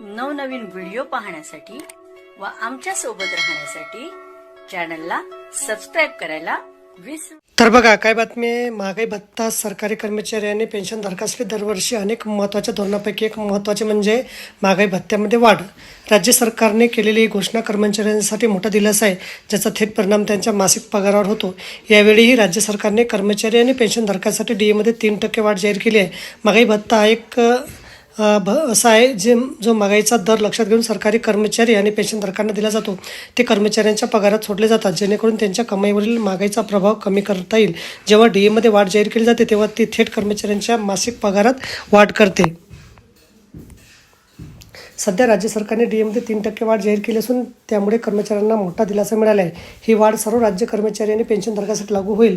नवनवीन व्हिडिओ पाहण्यासाठी व आमच्यासोबत राहण्यासाठी चॅनलला सबस्क्राईब करायला विसरू तर बघा काय बातमी आहे? महागाई भत्ता सरकारी कर्मचारी आणि पेन्शन धारकासाठी दरवर्षी अनेक महत्त्वाच्या धोरणापैकी एक महत्त्वाचे म्हणजे महागाई भत्त्यामध्ये वाढ. राज्य सरकारने केलेली ही घोषणा कर्मचाऱ्यांसाठी मोठा दिलासा आहे ज्याचा थेट परिणाम त्यांच्या मासिक पगारावर होतो. यावेळीही राज्य सरकारने कर्मचारी आणि पेन्शनधारकांसाठी डी एमध्ये तीन टक्के वाढ जाहीर केली आहे. महागाई भत्ता हा एक भ असा आहे जे जो महागाईचा दर लक्षात घेऊन सरकारी कर्मचारी आणि पेन्शनधारकांना दिला जातो. ते कर्मचाऱ्यांच्या पगारात सोडले जातात जेणेकरून त्यांच्या कमाईवरील महागाईचा प्रभाव कमी करता येईल. जेव्हा डी एमध्ये वाढ जाहीर केली जाते तेव्हा ती थेट कर्मचाऱ्यांच्या मासिक पगारात वाढ करते. सध्या राज्य सरकारने डी एमध्ये तीन टक्के वाढ जाहीर केली असून त्यामुळे कर्मचाऱ्यांना मोठा दिलासा मिळाला आहे ही वाढ सर्व राज्य कर्मचारी आणि पेन्शनधारकासाठी लागू होईल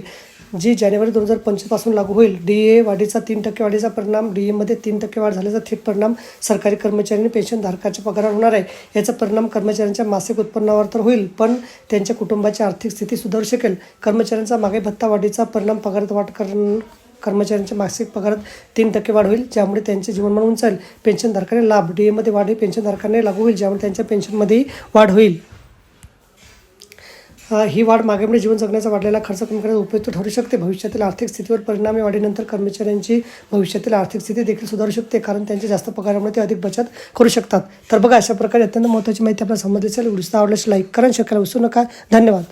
जी जानेवारी दोन हजार पंचवीसपासून लागू होईल. डी ए वाढीचा तीन टक्के वाढीचा परिणाम डी एमध्ये तीन टक्के वाढ झाल्याचा थेट परिणाम सरकारी कर्मचारी आणि पेन्शनधारकाच्या पगारावर होणार आहे. याचा परिणाम कर्मचाऱ्यांच्या मासिक उत्पन्नावर तर होईल पण त्यांच्या कुटुंबाची आर्थिक स्थिती सुधारू शकेल. कर्मचाऱ्यांचा मागे भत्ता वाढीचा परिणाम पगारात वाढ कर कर्मचाऱ्यांच्या मासिक पगारात तीन टक्के वाढ होईल ज्यामुळे त्यांचे जीवनमान उंचावेल. पेन्शनधारकांना लाभ. डी एमध्ये वाढ ही पेन्शनधारकांना लागू होईल ज्यामुळे त्यांच्या पेन्शनमध्येही वाढ होईल. ही वाढ मागेमुळे जीवन जगण्याचा वाढलेला खर्च कमी करण्यास उपयुक्त ठरू शकते. भविष्यातील आर्थिक स्थितीवर परिणामी वाढीनंतर कर्मचाऱ्यांची भविष्यातील आर्थिक स्थिती देखील सुधारू शकते कारण त्यांच्या जास्त पगारामुळे ते अधिक बचत करू शकतात. तर बघा अशा प्रकारे अत्यंत महत्त्वाची माहिती आपल्याला समजली असेल. व्हिडिओ आवडल्यास लाईक करा शकायला विसरू नका. धन्यवाद.